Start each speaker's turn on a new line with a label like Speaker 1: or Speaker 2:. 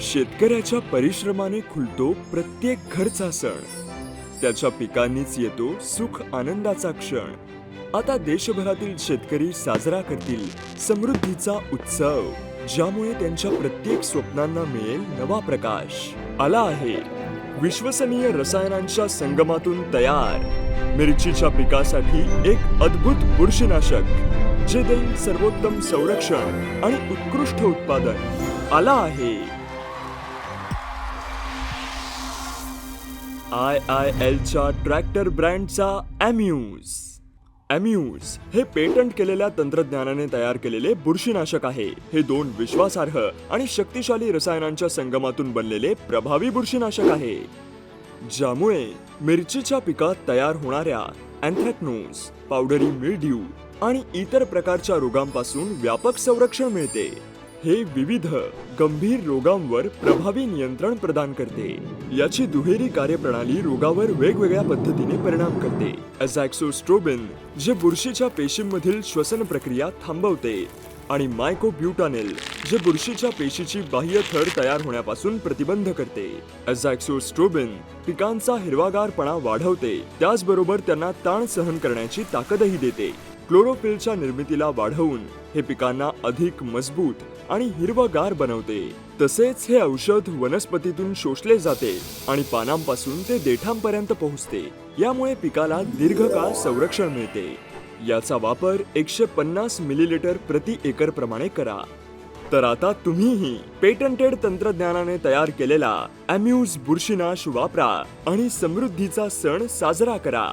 Speaker 1: शेतकऱ्याच्या परिश्रमाने खुलतो प्रत्येक घरचा सण. त्याच्या पिकांनीच येतो सुख आनंदाचा क्षण. आता देशभरातील शेतकरी साजरा करतील समृद्धीचा उत्सव ज्यामुळे त्यांच्या प्रत्येक स्वप्नांना मिळेल नवा प्रकाश. आला आहे. विश्वसनीय रसायनांच्या संगमातून तयार. मिरचीच्या पिकासाठी एक अद्भुत बुरशीनाशक जे देईल सर्वोत्तम संरक्षण आणि उत्कृष्ट उत्पादन. आला आहे. आय आय एलच्या ट्रॅक्टर ब्रँडचा अम्यूज अम्यूज हे पेटंट केलेल्या तंत्रज्ञानाने तयार केलेले बुरशीनाशक आहे. हे दोन विश्वासार्ह आणि शक्तिशाली रसायनांच्या संगमातून बनलेले प्रभावी बुरशीनाशक आहे. ज्यामुळे मिरचीच्या पिकात तयार होणाऱ्या अँथ्रॅक्नोज पावडरी मिल्ड्यू आणि इतर प्रकारच्या रोगांपासून व्यापक संरक्षण मिळते. हे विविध गंभीर रोगांवर प्रभावी नियंत्रण प्रदान करते. याची दुहेरी कार्यप्रणाली रोगावर वेगवेगळ्या पद्धतीने परिणाम करते. अझॅक्सोस्ट्रोबिन जे बुरशीच्या पेशींमधील श्वसन प्रक्रिया थांबवते. आणि मायकोब्युटानेल जे बुरशीच्या पेशीची बाह्य थर तयार होण्यापासून प्रतिबंध करते. अझॅक्सोस्ट्रोबिन पिकांचा हिरवागारपणा वाढवते. त्याचबरोबर त्यांना ताण सहन करण्याची ताकदही देते. क्लोरोफिलच्या निर्मितीला वाढवून हे पिकांना अधिक मजबूत आणि हिरवगार बनवते. तसेच हे औषध वनस्पतीतून शोषले जाते आणि पानांपासून ते देठांपर्यंत पोहोचते. यामुळे पिकाला दीर्घकाळ संरक्षण मिळते. याचा वापर एकशे पन्नास मिलीलिटर प्रति एकर प्रमाणे करा. तर आता तुम्हीही पेटंटेड तंत्रज्ञानाने तयार केलेला अम्यूज बुरशीनाश वापरा आणि समृद्धीचा सण साजरा करा.